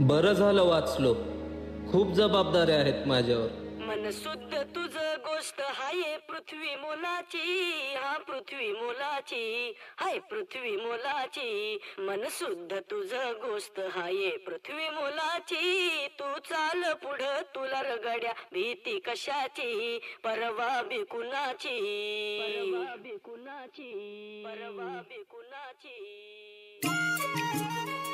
बरं झालं वाचलो. खूप जबाबदाऱ्या आहेत माझ्यावर. मन शुद्ध तुझ गोष्ट हाय पृथ्वी मोलाची. हा पृथ्वी मोलाची. हाय पृथ्वी मोलाची. मन शुद्ध तुझ गोष्ट हाय पृथ्वी मोलाची. तू चाल पुढ तुला रगड्या भीती कशाची? परवा बिकुनाची परवा बिकुनाची परवा बिकुनाची हा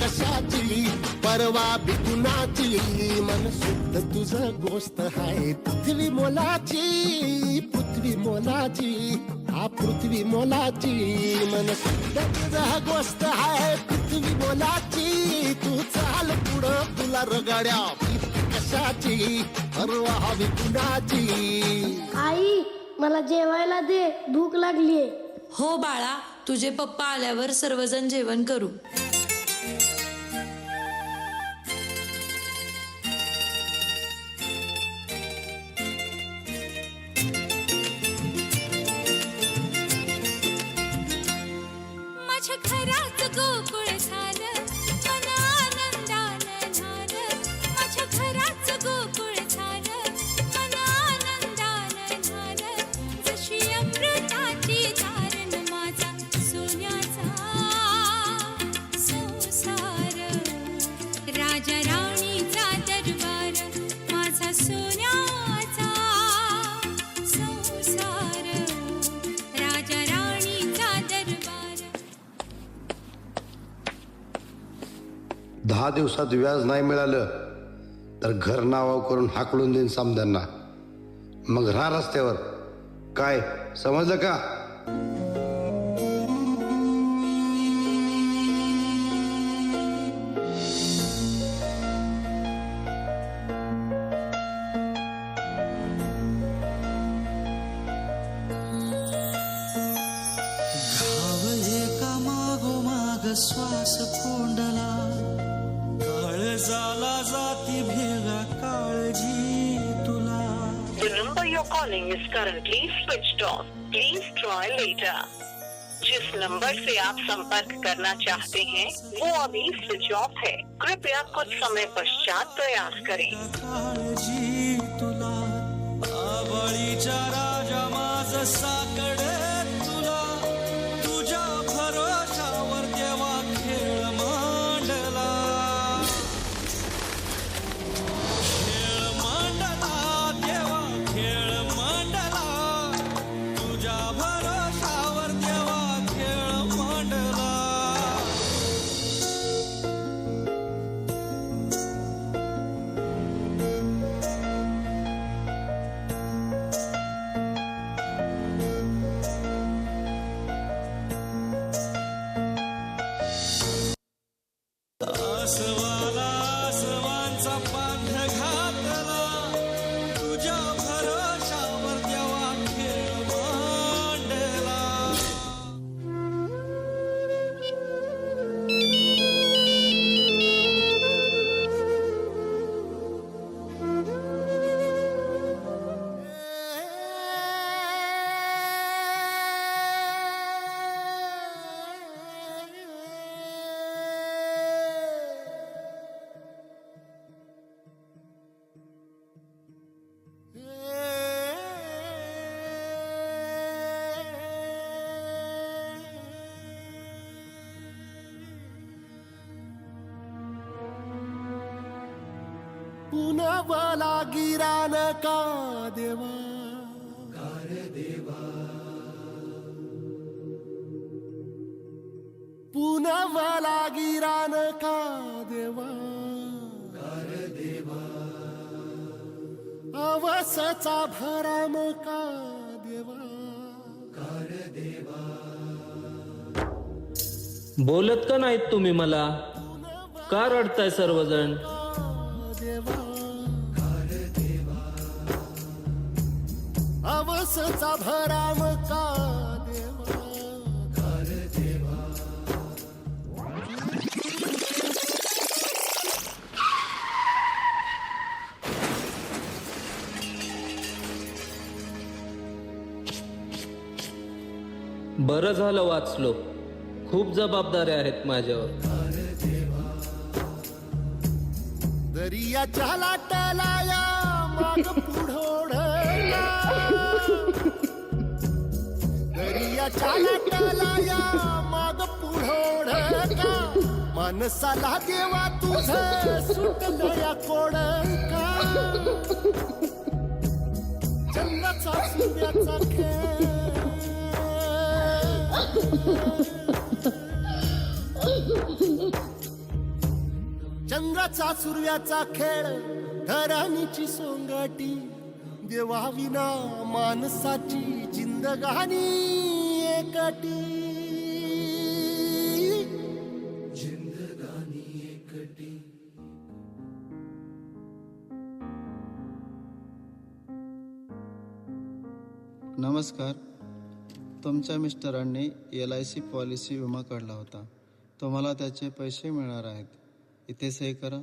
कशाची? परवा बिकुनाची मन शुद्ध तुझ गोष्ट आहे पृथ्वी मोलाची पृथ्वी मोलाची हा पृथ्वी मोलाची. मन शुद्ध तुझ गोष्ट आहे पृथ्वी मोलाची तू चाल पुढं तुला रगड्या. कशाची? परवा बिकुनाची आई मला जेवायला दे. भूक लागलीये. हो बाळा तुझे पप्पा आल्यावर सर्वजण जेवण करू. सहा दिवसात व्याज नाही मिळालं तर घर नावाव करून हाकलून देईन समद्यांना मग राहा रस्त्यावर. काय समजलं का? घाव एका calling is currently switch off please try later जिस नंबर से आप संपर्क करना चाहते हैं, वो अभी स्विच ऑफ़ है। कृपया कुछ समय पश्चात प्रयास करें। जमा पुनवला गिरान का देवा? पुनवला गिरान का देवा? अवसचा भराम का देवा? बोलत का नाहीत तुम्ही मला? का रडताय सर्वजण? अवसचा भराम का देवा? बरं झालं वाचलो. खूप जबाबदाऱ्या आहेत माझ्यावर. दरियाच्या लाटाला या माग पुढोडला दरियाच्या लाटाला या माग पुढोडका माणसाला देवा तुझ सुटलं या कोडका जन्माचा सूर्याचा खेळ. चंद्राचा सूर्याचा खेळ घराणीची सोंगाटी. देवा विना माणसाची जिंदगानी एकटी. नमस्कार. तुमच्या मिस्टरांनी एल आय सी पॉलिसी विमा काढला होता. तुम्हाला त्याचे पैसे मिळणार आहेत. इथे सही करा.